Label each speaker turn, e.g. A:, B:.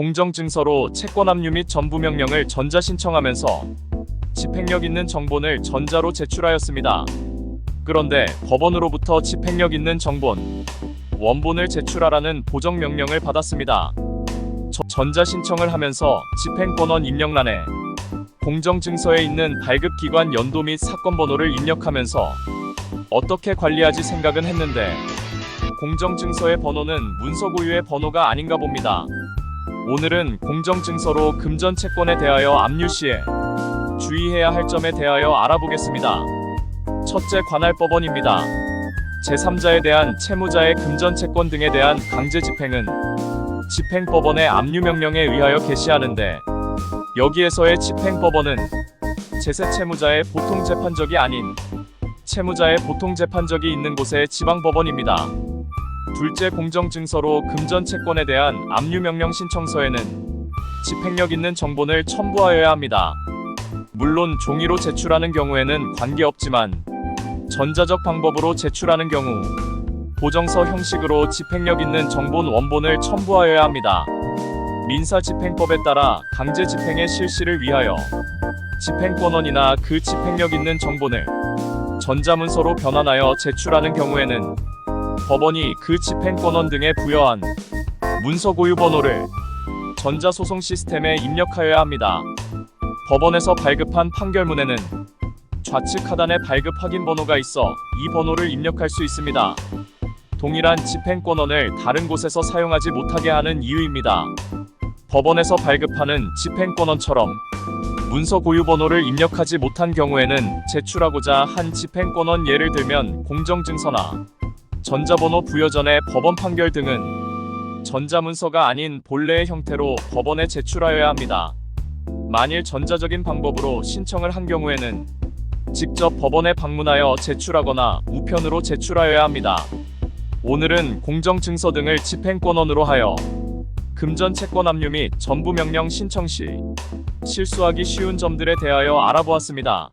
A: 공정증서로 채권 압류 및 전부 명령을 전자 신청하면서 집행력 있는 정본을 전자로 제출하였습니다. 그런데 법원으로부터 집행력 있는 정본, 원본을 제출하라는 보정 명령을 받았습니다. 저- 전자 신청을 하면서 집행권원 입력란에 공정증서에 있는 발급기관 연도 및 사건 번호를 입력하면서 어떻게 관리하지 생각은 했는데 공정증서의 번호는 문서 고유의 번호가 아닌가 봅니다. 오늘은 공정증서로 금전 채권에 대하여 압류 시에 주의해야 할 점에 대하여 알아보겠습니다. 첫째 관할법원입니다. 제3자에 대한 채무자의 금전 채권 등에 대한 강제 집행은 집행법원의 압류 명령에 의하여 개시하는데 여기에서의 집행법원은 제세 채무자의 보통 재판적이 아닌 채무자의 보통 재판적이 있는 곳의 지방법원입니다. 둘째 공정증서로 금전 채권에 대한 압류 명령 신청서에는 집행력 있는 정본을 첨부하여야 합니다. 물론 종이로 제출하는 경우에는 관계없지만 전자적 방법으로 제출하는 경우 보정서 형식으로 집행력 있는 정본 원본을 첨부하여야 합니다. 민사집행법에 따라 강제 집행의 실시를 위하여 집행권원이나 그 집행력 있는 정본을 전자문서로 변환하여 제출하는 경우에는 법원이 그 집행권원 등에 부여한 문서 고유 번호를 전자소송 시스템에 입력하여야 합니다. 법원에서 발급한 판결문에는 좌측 하단에 발급 확인 번호가 있어 이 번호를 입력할 수 있습니다. 동일한 집행권원을 다른 곳에서 사용하지 못하게 하는 이유입니다. 법원에서 발급하는 집행권원처럼 문서 고유 번호를 입력하지 못한 경우에는 제출하고자 한 집행권원 예를 들면 공정증서나 전자번호 부여 전의 법원 판결 등은 전자문서가 아닌 본래의 형태로 법원에 제출하여야 합니다. 만일 전자적인 방법으로 신청을 한 경우에는 직접 법원에 방문하여 제출하거나 우편으로 제출하여야 합니다. 오늘은 공정증서 등을 집행권원으로 하여 금전 채권 압류 및 전부 명령 신청 시 실수하기 쉬운 점들에 대하여 알아보았습니다.